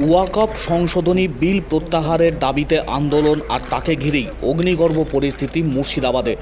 ওয়াকফ সংশোধনী বিল প্রত্যাহারের দাবিতে আন্দোলন আর তাকে ঘিরেই অগ্নিগর্ভ পরিস্থিতি মুর্শিদাবাদে।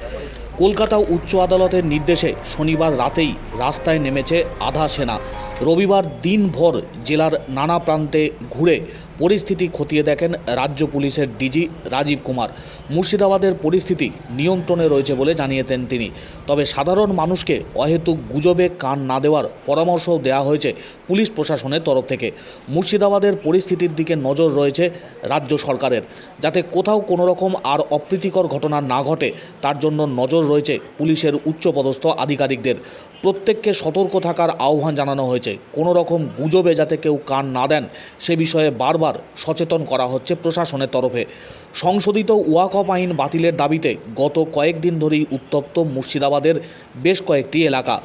কলকাতা উচ্চ আদালতের নির্দেশে শনিবার রাতেই রাস্তায় নেমেছে আধা সেনা। রবিবার দিনভর জেলার নানা প্রান্তে ঘুরে পরিস্থিতি খতিয়ে দেখেন রাজ্য পুলিশের ডিজি রাজীব কুমার। মুর্শিদাবাদের পরিস্থিতি নিয়ন্ত্রণে রয়েছে বলে জানিয়েছেন তিনি। তবে সাধারণ মানুষকে অহেতুক গুজবে কান না দেওয়ার পরামর্শও দেওয়া হয়েছে পুলিশ প্রশাসনের তরফ থেকে। মুর্শিদাবাদের পরিস্থিতির দিকে নজর রয়েছে রাজ্য সরকারের। যাতে কোথাও কোনো রকম আর অপ্রীতিকর ঘটনা না ঘটে, তার জন্য নজর রয়েছে পুলিশের উচ্চপদস্থ আধিকারিকদের। প্রত্যেককে সতর্ক থাকার আহ্বান জানানো হয়েছে। কোনো রকম গুজবে যাতে কেউ কান না দেন, সে বিষয়ে বারবার সচেতন করা হচ্ছে প্রশাসনের তরফে। সংশোধিত ওয়াকফ আইন বাতিলের দাবিতে গত কয়েকদিন ধরেই উত্তপ্ত মুর্শিদাবাদের বেশ কয়েকটি এলাকা।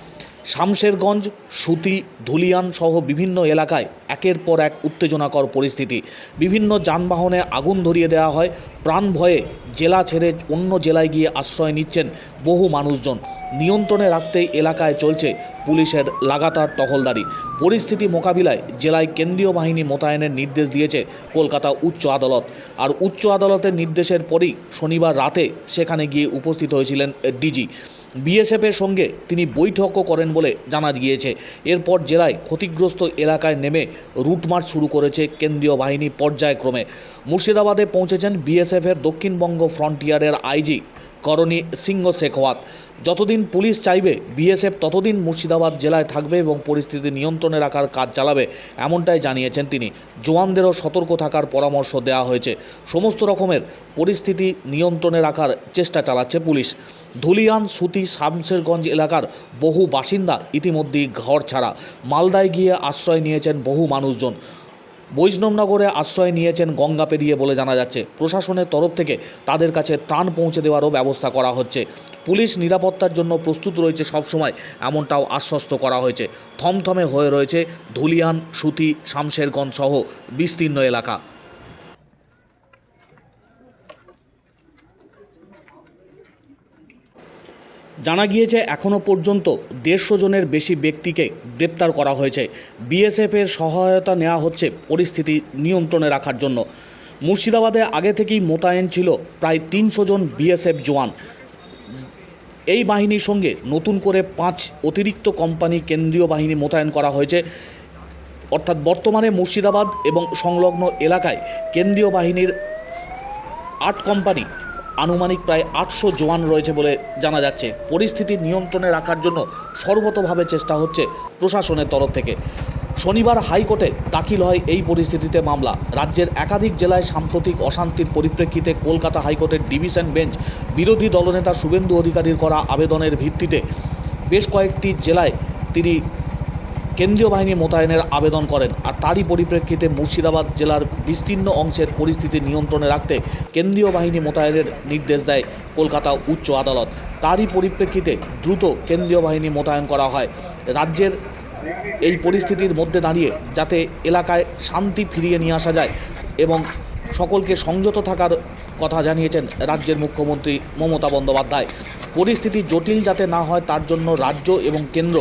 শামশেরগঞ্জ, সুতি, ধুলিয়ান সহ বিভিন্ন এলাকায় একের পর এক উত্তেজনাকর পরিস্থিতি। বিভিন্ন যানবাহনে আগুন ধরিয়ে দেওয়া হয়। প্রাণ ভয়ে জেলা ছেড়ে অন্য জেলায় গিয়ে আশ্রয় নিচ্ছেন বহু মানুষজন। নিয়ন্ত্রণে রাখতে এলাকায় চলছে পুলিশের লাগাতার টহলদারি। পরিস্থিতি মোকাবিলায় জেলায় কেন্দ্রীয় বাহিনী মোতায়েনের নির্দেশ দিয়েছে কলকাতা উচ্চ আদালত। আর উচ্চ আদালতের নির্দেশের পরই শনিবার রাতে সেখানে গিয়ে উপস্থিত হয়েছিলেন ডিজি। বিএসএফের সঙ্গে তিনি বৈঠকও করেন বলে জানা গিয়েছে। এরপর জেলায় ক্ষতিগ্রস্ত এলাকায় নেমে রুটমার্চ শুরু করেছে কেন্দ্রীয় বাহিনী পর্যায়ক্রমে। মুর্শিদাবাদে পৌঁছেছেন বিএসএফের দক্ষিণবঙ্গ ফ্রন্টিয়ারের আইজি করণী সিংহ শেখওয়াত যতদিন পুলিশ চাইবে, বিএসএফ ততদিন মুর্শিদাবাদ জেলায় থাকবে এবং পরিস্থিতি নিয়ন্ত্রণে রাখার কাজ চালাবে, এমনটাই জানিয়েছেন তিনি। জওয়ানদেরও সতর্ক থাকার পরামর্শ দেওয়া হয়েছে। সমস্ত রকমের পরিস্থিতি নিয়ন্ত্রণে রাখার চেষ্টা চালাচ্ছে পুলিশ। ধুলিয়ান, সুতি, শামশেরগঞ্জ এলাকার বহু বাসিন্দা ইতিমধ্যেই ঘর ছাড়া। মালদায় গিয়ে আশ্রয় নিয়েছেন বহু মানুষজন। বৈষ্ণবনগরে আশ্রয় নিয়েছেন গঙ্গা পেরিয়ে বলে জানা যাচ্ছে। প্রশাসনের তরফ থেকে তাদের কাছে ত্রাণ পৌঁছে দেওয়ারও ব্যবস্থা করা হচ্ছে। পুলিশ নিরাপত্তার জন্য প্রস্তুত রয়েছে সবসময়, এমনটাও আশ্বস্ত করা হয়েছে। থমথমে হয়ে রয়েছে ধুলিয়ান, সুতি, শামশেরগঞ্জ সহ বিস্তীর্ণ এলাকা। জানা গিয়েছে এখনও পর্যন্ত দেড়শো জনের বেশি ব্যক্তিকে গ্রেপ্তার করা হয়েছে। বিএসএফের সহায়তা নেওয়া হচ্ছে পরিস্থিতি নিয়ন্ত্রণে রাখার জন্য। মুর্শিদাবাদে আগে থেকেই মোতায়েন ছিল প্রায় তিনশো জন বিএসএফ জওয়ান। এই বাহিনীর সঙ্গে নতুন করে পাঁচ অতিরিক্ত কোম্পানি কেন্দ্রীয় বাহিনী মোতায়েন করা হয়েছে। অর্থাৎ বর্তমানে মুর্শিদাবাদ এবং সংলগ্ন এলাকায় কেন্দ্রীয় বাহিনীর আট কোম্পানি আনুমানিক প্রায় আটশো জওয়ান রয়েছে বলে জানা যাচ্ছে। পরিস্থিতি নিয়ন্ত্রণে রাখার জন্য সর্বতভাবে চেষ্টা হচ্ছে প্রশাসনের তরফ থেকে। শনিবার হাইকোর্টে দাখিল হয় এই পরিস্থিতিতে মামলা। রাজ্যের একাধিক জেলায় সাম্প্রতিক অশান্তির পরিপ্রেক্ষিতে কলকাতা হাইকোর্টের ডিভিশন বেঞ্চ বিরোধী দলনেতা শুভেন্দু অধিকারীর করা আবেদনের ভিত্তিতে বেশ কয়েকটি জেলায় তিনি কেন্দ্রীয় বাহিনী মোতায়েনের আবেদন করেন আর তারই পরিপ্রেক্ষিতে মুর্শিদাবাদ জেলার বিস্তীর্ণ অংশের পরিস্থিতি নিয়ন্ত্রণে রাখতে কেন্দ্রীয় বাহিনী মোতায়েনের নির্দেশ দেয় কলকাতা উচ্চ আদালত। তারই পরিপ্রেক্ষিতে দ্রুত কেন্দ্রীয় বাহিনী মোতায়েন করা হয়। রাজ্যের এই পরিস্থিতির মধ্যে দাঁড়িয়ে যাতে এলাকায় শান্তি ফিরিয়ে নিয়ে আসা যায় এবং সকলকে সংযত থাকার কথা জানিয়েছেন রাজ্যের মুখ্যমন্ত্রী মমতা বন্দ্যোপাধ্যায়। পরিস্থিতি জটিল যাতে না হয়, তার জন্য রাজ্য এবং কেন্দ্র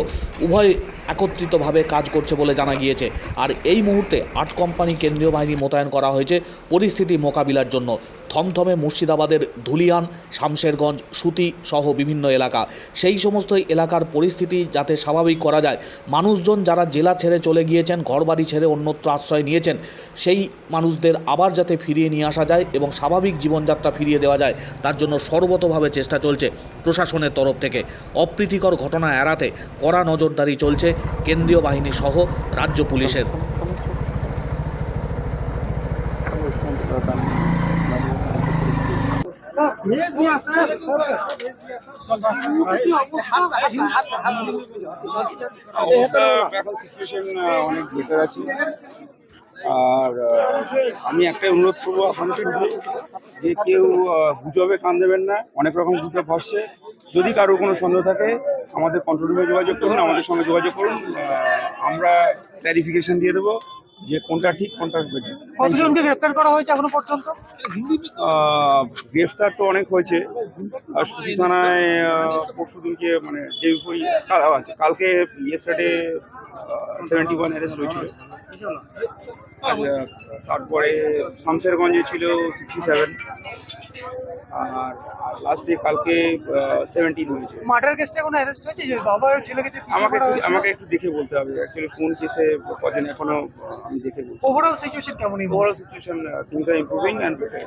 উভয় একত্রিতভাবে কাজ করছে বলে জানা গিয়েছে। আর এই মুহূর্তে আট কোম্পানি কেন্দ্রীয় বাহিনী মোতায়েন করা হয়েছে পরিস্থিতি মোকাবিলার জন্য। থমথমে মুর্শিদাবাদের ধুলিয়ান, শামশেরগঞ্জ, সুতি সহ বিভিন্ন এলাকা। সেই সমস্ত এলাকার পরিস্থিতি যাতে স্বাভাবিক করা যায়, মানুষজন যারা জেলা ছেড়ে চলে গিয়েছেন, ঘরবাড়ি ছেড়ে অন্যত্র আশ্রয় নিয়েছেন, সেই মানুষদের আবার যাতে ফিরিয়ে নিয়ে আসা যায় এবং স্বাভাবিক জীবনযাত্রা ফিরিয়ে দেওয়া যায়, তার জন্য সর্বতভাবে চেষ্টা চলছে প্রশাসনের তরফ থেকে। অপ্রীতিকর ঘটনা এড়াতে কড়া নজরদারি চলছে কেন্দ্রীয় বাহিনী সহ রাজ্য পুলিশের। অনেক আর আমি একটাই অনুরোধ করব আপনাদের যে কেউ গুজবে কান দেবেন না, অনেক রকম গুজব ভাসছে যদি কারোর কোনো সন্দেহ থাকে, আমাদের কন্ট্রোল রুমে যোগাযোগ করুন, আমাদের সঙ্গে যোগাযোগ করুন আমরা ক্ল্যারিফিকেশন দিয়ে দেবো। যে কোনটা ঠিক কোনটা বেঠিক। কতজনকে গ্রেফতার করা হয়েছে এখনও পর্যন্ত? গ্রেফতার তো অনেক হয়েছে। আর সুতি থানায় পরশু দিনকে মানে যে কাল আছে। কালকে ইয়েস্টারডে সেভেন্টি ওয়ান অ্যারেস্ট হয়েছিল। তারপরে শামশেরগঞ্জে ছিল সিক্সটি সেভেন আর লাস্টে কালকে সেভেন্টিন হয়েছে। মার্ডার কেসটা কোনো অ্যারেস্ট হয়েছে? বাবা ছেলেকে আমাকে আমাকে একটু দেখে বলতে হবে। অ্যাকচুয়ালি কোন কেসে কদিন এখনও আমি দেখে বলছি। ওভারঅল সিচুয়েশন কেমন? Overall situation things are improving and better